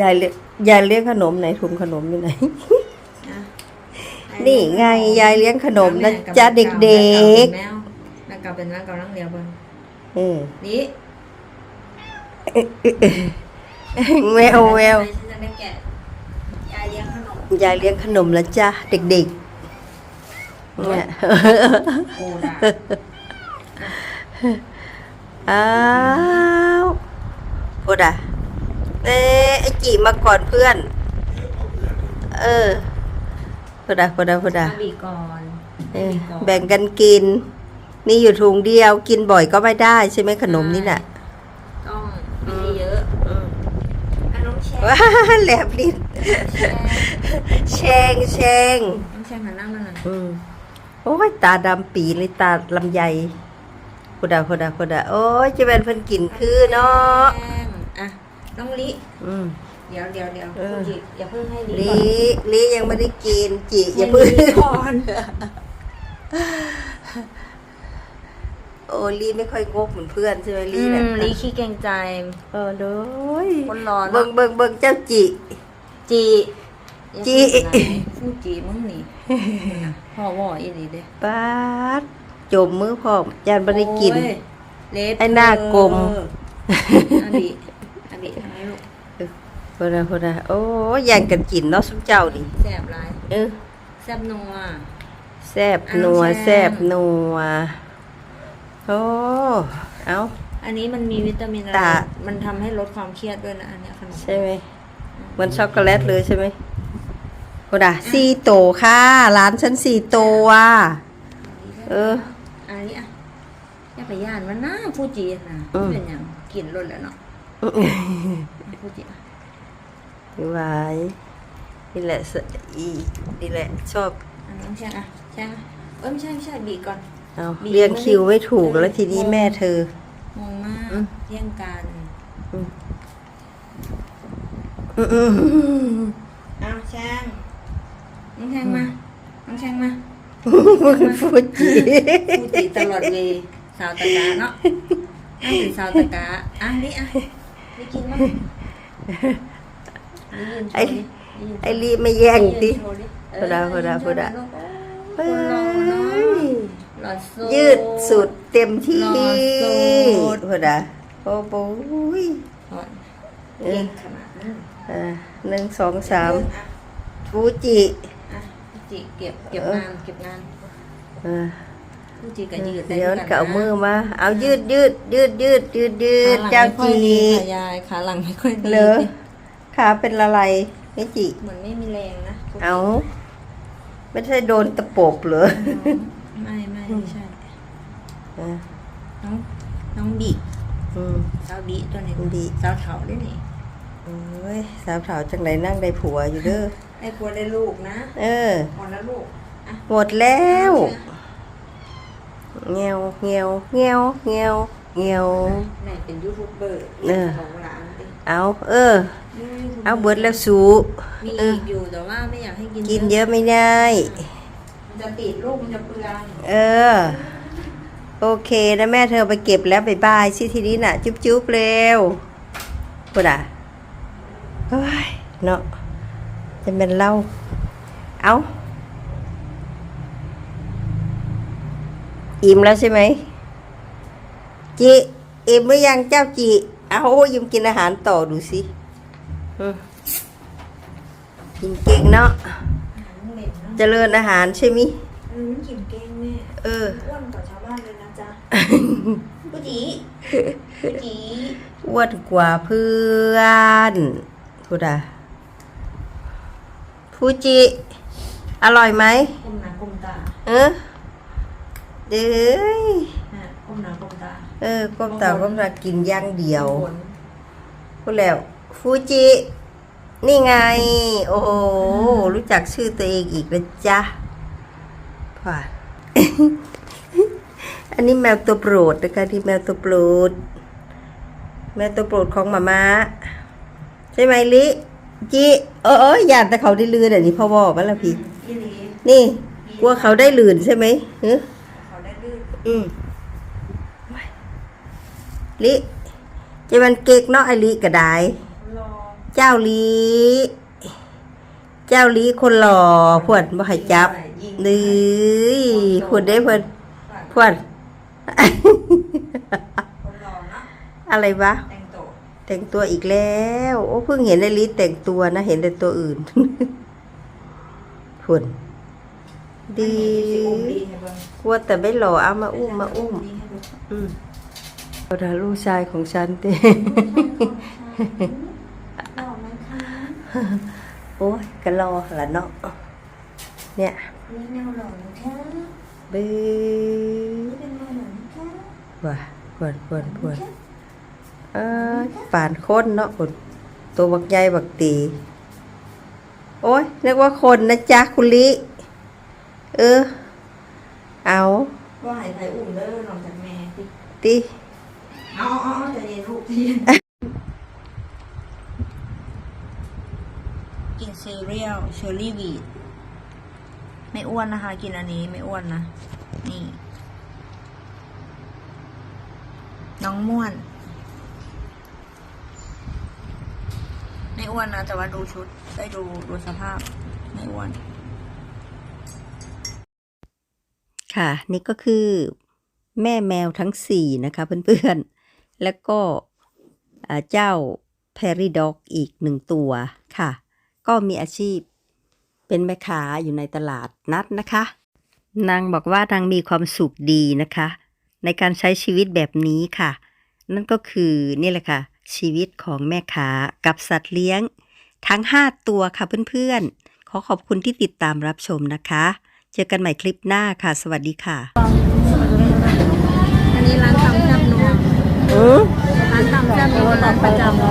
ยายเลี้ยงยายเลี้ยงขนมไหนถุงขนมอยู่ไหนอะนี่ไงยายเลี้ยงขนมนะจ๊ะเด็กแม่กลับเป็นแม่กำลังเดียวเบิ่งๆเออนี่แววแววฉันจะได้แกะยายเลี้ยงขนมยายเลี้ยงขนมแล้วจ้ะเด็กๆเนี่ยโอ้ด่าอ้าวโอ้ดะ เอ้ไอจีมาก่อนเพื่อน เออโอ้ดะโอ้ดะโอ้ดะเอาบีก่อนเออบีก่อนแบ่งกันกิน นี่อยู่ถุงเดียวกินบ่อยก็ไม่ได้ใช่ไหมขนมนี่น่ะต้องมีเยอะอันน้องแชร์ว้าแหลบลิ้นแชงแชงน้องแชร์หันหน้ามาหน่อยอืมโอ้ยตาดำปีเลยตาลำไยโคดาโคดาโคดาโอ้ยจะเป็นเพิ่นกินคือเนาะแป้งอะ น้องลิอืม เดี๋ยวเดี๋ยวเดี๋ยวเออ คุณจิอย่าเพิ่งให้ลิลีก่อนลียังไม่ได้กินจิอให้ย่าเพิ่งลิก่อนโอ้ลีไม่ค่อยงกเหมือนเพื่อนใช่ไหมลีอืน่ะมลิขี้เกรงใจ เออเลยคนร้อนเบิ่งเบิ่งเบิ่งเจ้าจิ จีจิฟูจีมึงนี่พ่อว่าอีนี่เด้ปาดจมมือพร้อมยานบ่ได้กิน โอ้ยเล็บไอ้หน้ากลมอันนี้อันนี้ ทำไมลูกโคดาโคดาโอ้ยแย่งกันกินเนาะสุเจ้าดิแสบหลายเออแสบนัว แซบนัวอ้าวแซ่ แซบบนัวโอ้เอาอันนี้มันมีวิตามินอะไรตา มันทำให้ลดความเครียดด้วยนะอันเนี้ยขนมใช่ไหมเหมือนช็อกโกแลตเลยใช่ไหมโอ้ดาสี่โตค่ะ ร้านฉันสี่โตว่ะ เออ อันนี้อะอย่าไปย่านมันนะฟูจินะอืม เป็นอย่างกินรสแล้วเนาะ ฟูจิอะไว้นี่แหละสอีนี่แหละชอบอันนี้แช่งอะแช่งอะเอ้ยไม่ใช่ไม่ใช่บีบก่อนเอาดีเรียงไม่คิวไม่ถูกเออแล้วทีนี้แม่เธองงมากอืมแย่งกันอืมอืมอืมอ้าวแช่งน้องแช่งมาน้องแช่งมาฟูจิฟูจิตลอดเวย์สาวตะกาเนาะนั่นเป็นสาวตะกาอะนี่อะ นี่กินมั้ยนี่ยืนโชว์ดินี่ยืนโชว์ไอรีไม่แย่งติโชว์ดิพูดาพูดาพูดาเฮ้ยคนเราเนาะหลอดสูยืดสุดเต็มที่รอสุดพูดาโอ้โหยหลอดเก่งขนาดนั้นอ่าหนึ่งสองสามอะฟูจิอะฟูจิเก็บเก็บงานเก็บงาน อ่าฟูจิกับยืดเดี๋ยวได้ก็เอามือนะมา เอายืดยืดยืดยืดยืดยืดขาหลังเจ้าไม่ค่อยจีดีค่ะยายขาหลังไม่ค่อยดีเหรอขาเป็นละลายไม่จิเหมือนไม่มีแรงนะฟูจิเอาไม่ใช่โดนตะปบเหรอไม่ไม่ไม่ใช่อ่าน้องน้องบีอืมสาวบีตัวนี้บีสาวเถาด้วยนี่โอ้ยสาวสาวจังไหนนั่งได้ผัวอยู่เด้อไอ้ผัวได้ลูกนะ เออหมดแล้วลูกอะหมดแล้ว เงียวเงียวเงียวเงียวเงียวแม่เป็นยูทูบเบอร์เออของร้านดิเอาเออยูทูบเอาเบิดแล้วสูมีเออีอกอยู่แต่ว่าไม่อยากให้กินกินเยอะไม่ได้ มันจะติดลูกมันจะเปลืองเออ โอเคนะแม่เธอไปเก็บแล้วบายบายสิทีนี้น่ะ จุ๊บจุ๊บเร็วพูดอะเฮ้ยเนาะจะเป็นเล่าเอา อิ่มแล้วใช่ไหมจิอิ่มหรือยังเจ้าจิเอายิมกินอาหารต่อดูสิอืมกินเก่งเนาะน้องเหม็นเนาะเจริญอาหารใช่ไหมยเออมันกินเก่งแม่เอออ้วนกว่าชาวบ้านเลยนะจ๊ะผู้จีผู้จีอ้วนกว่าเพื่อนพูดอะฟูจิอร่อยไหมก้มหน้าก้มตาเออ เด้ยอะก้มหน้าก้มตาเออก้มตาก้มตากินอย่างเดียวข้างบนพูดแล้วฟูจิ นี่ไง โอ้โหรู้จักชื่อตัวเองอีกนะจ๊ะผ่านอันนี้แมวตัวโปรดนะคะที่แมวตัวโปรด แมวตัวโปรดของหมาม้าใช่ไหมลิจิเออเอออยากแต่เขาได้ลืนอะนี่พ่อบอกมาแล้วพี่ยี่หลีนี่กลัวเขาได้ลืนใช่ไหมเอ อเขาได้ลื่นอืมลิจะมันเก๊กเนาะไอลิก็ได้รอเจ้าลีเจ้าลีคนหล่อพวดบ่ให้จับดื้อพวดได้เพิ่นพวดคนรอเนาะอะไรวะแต่งตัวแต่งตัวอีกแล้ว โอ้เพิ่งเห็นไอ้ลิแต่งตัวนะ เห็นแต่ตัวอื่นพุ่นดีสิอุ้ม ดีให้เบิ่งกลัวแต่ไม่หล่อเอามาอุ้มมาอุ้มดีให้เบิ่งอืมเอาละลูกชายของฉันเต้หล่อไหมคะโอ้ยก็รอละเนาะเนี่ยนี่แนวหล่อนะคะบื้อเป็นแนวหล่อนะคะว่าปวดปวดปวดเออป่านคนเนาะคนตัวบักใหญ่บักตี โอ้ยนึกว่าคนนะจ๊ะคุณลิ เออ เอาว่าให้ใครอุ้มเด้อนอกจากแม่ติติเอาเอาเอาใจเย็นลูกใจเย็นกินซีเรียลเชอร์รี่วีทไม่อ้วนนะคะ กินอันนี้ไม่อ้วนนะ นี่ น้องม่วน ไม่อ้วนนะแต่ว่าดูชุดได้ดูดูสภาพ ไม่อ้วน ค่ะ นี่ก็คือแม่แมวทั้งสี่นะคะเพื่อนๆ แล้วก็เจ้าแพรี่ด็อกอีกหนึ่งตัวค่ะ ก็มีอาชีพเป็นแม่ค้าอยู่ในตลาดนัดนะคะ นางบอกว่านางมีความสุขดีนะคะ ในการใช้ชีวิตแบบนี้ค่ะ นั่นก็คือนี่แหละค่ะ ชีวิตของแม่ค้ากับสัตว์เลี้ยง ทั้ง 5 ตัวค่ะเพื่อนๆ ขอขอบคุณที่ติดตามรับชมนะคะ เจอกันใหม่คลิปหน้าค่ะ สวัสดีค่ะ อันนี้ร้านตำแซ่บนัวร้านตำแซ่บนัวร้านประจำ